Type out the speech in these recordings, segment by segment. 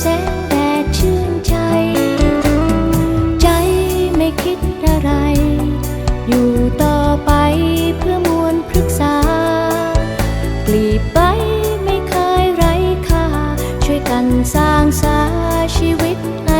แสงชื่นใจ ใจไม่คิดอะไร อยู่ต่อไปเพื่อมวลพฤกษา กลีบใบไม่เคยไรค่า ช่วยกันสร้างสาชีวิตให้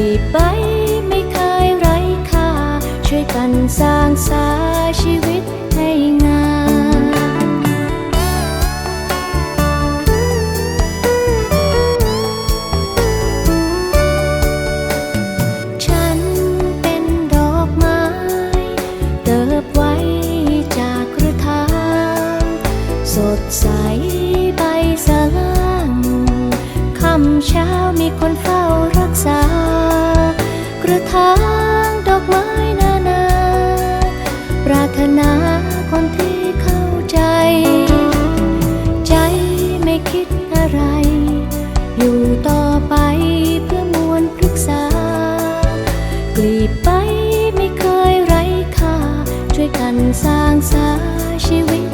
กลีบใบไม่เคยไร้ค่า ช่วยกันสร้างสาชีวิตให้งามฉันเป็นดอกไม้ เติบไว้จากกระถางสดใสใบสลางค่ำเช้ามีคนเฝ้ารักษาก ระถางดอกไม้นานา ปรารถนาคนที่เข้าใจ ใจไม่คิดอะไร อยู่ต่อไปเพื่อมวลพฤกษากลีบไปไม่เคยไร้ค่า ช่วยกันสร้างสาชีวิต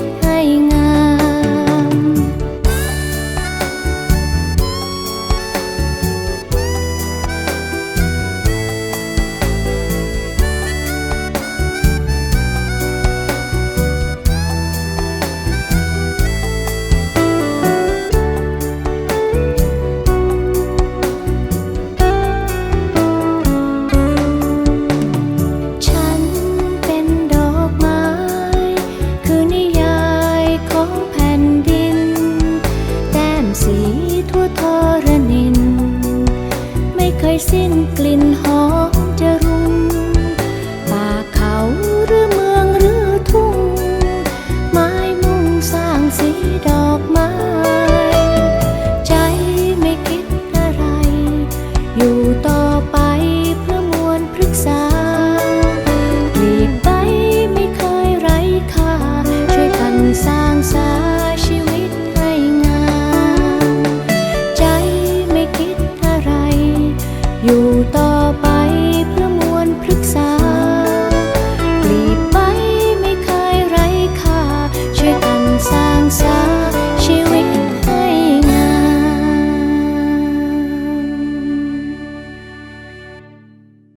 สิ้นกลิ่นหอม